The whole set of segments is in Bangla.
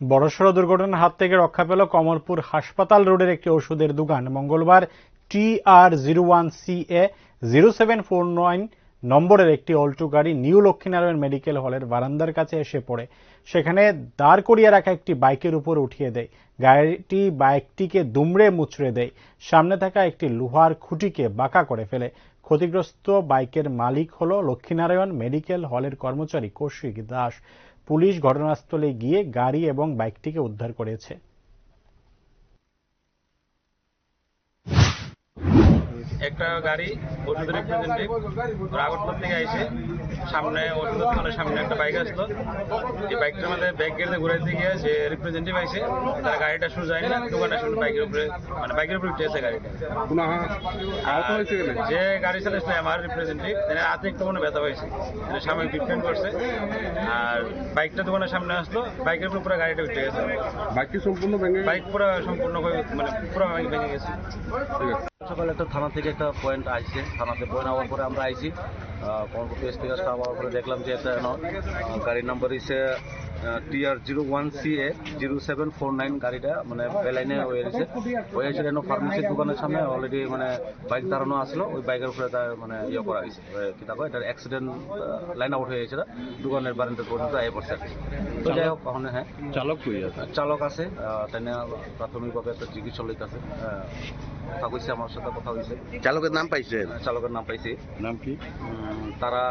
বড়সড় দুর্ঘটনার হাত থেকে রক্ষা পেল কমলপুর হাসপাতাল রোডের একটি ওষুধের দোকান। মঙ্গলবার T R zero one C A zero seven four nine নম্বরের একটি অল্টো গাড়ি নিউ লক্ষ্মীনারায়ণ মেডিকেল হলের বারান্দার কাছে এসে পড়ে। সেখানে দাঁড় করিয়ে রাখা একটি বাইকের উপর উঠিয়ে দেয়। গাড়িটি বাইকটিকে দুমড়ে মুচড়ে দেয়। সামনে থাকা একটি লোহার খুঁটিকে বাঁকা করে ফেলে। ক্ষতিগ্রস্ত বাইকের মালিক হল লক্ষ্মীনারায়ণ মেডিকেল হলের কর্মচারী কৌশিক দাস। পুলিশ ঘটনাস্থলে গিয়ে গাড়ি এবং বাইকটিকে উদ্ধার করেছে। একটা গাড়ি ওষুধের রিপ্রেজেন্টেটিভ রাগতপুর থেকে আইসে সামনে ওষুধের সামনে একটা বাইক আসলো। এই বাইকটার মধ্যে ব্যাগ গেড়ে ঘুরাইতে গিয়ে যে রিপ্রেজেন্টেটিভ আইসে তার গাড়িটা সোজাই না দোকানের সামনে বাইকের উপরে মানে বাইকের উপরে উঠে আছে গাড়িটা। যে গাড়ি চালাইছিল আমার রিপ্রেজেন্টেটিভ তার হাতে একটু কোনো ব্যথা হয়েছে। এটা সামনে ট্রিটমেন্ট করছে। আর বাইকটা দোকানের সামনে আসলো বাইকের উপরে পুরো গাড়িটা উঠে গেছে। বাইক সম্পূর্ণ ভেঙে বাইক পুরো সম্পূর্ণ মানে পুরো ভেঙে গেছে। সকালে একটা থানা থেকে একটা পয়েন্ট আইছে। থানাতে পয়েন্ট আওয়ার পরে আমরা আইছি। এস থেকে স্টাফ আওয়ার পরে দেখলাম যে একটা গাড়ির নাম্বার হচ্ছে TR zero one C A zero seven four nine গাড়িটা মানে বেলাইনে হয়ে গেছে হয়ে গেছে যেন ফার্মেসির দোকানের সামনে অলরেডি মানে বাইক দাঁড়ানো আসলো ওই বাইকের উপরে তার মানে ইয়ে করা হয়েছে। কি তাকো এটার অ্যাক্সিডেন্ট লাইন আউট হয়ে গেছে দোকানের বারান্দা পর্যন্ত আয় পড়ছে তো যাই হোক ওখানে হ্যাঁ। চালক চালক আছে। তাই প্রাথমিকভাবে একটা চিকিৎসা লইতেছে কথা কইছে আমার সাথে কথা হয়েছে চালকের নাম পাইছেন চালকের নাম পাইছি। নাম কি? তারা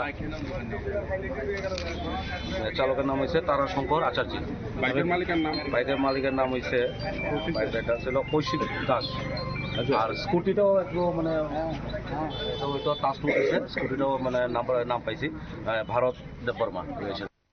চালকের নাম হয়েছে তারা শঙ্কর আচার্য। বাইকের মালিকের নাম? বাইকের মালিকের নাম হয়েছে বাইকটা ছিল কৌশিক দাস। আর স্কুটিটাও একটু মানে এটা হয়তো টাচ উঠেছে স্কুটিটাও মানে নাম নাম পাইছি। ভারত দেববর্মা রয়েছে।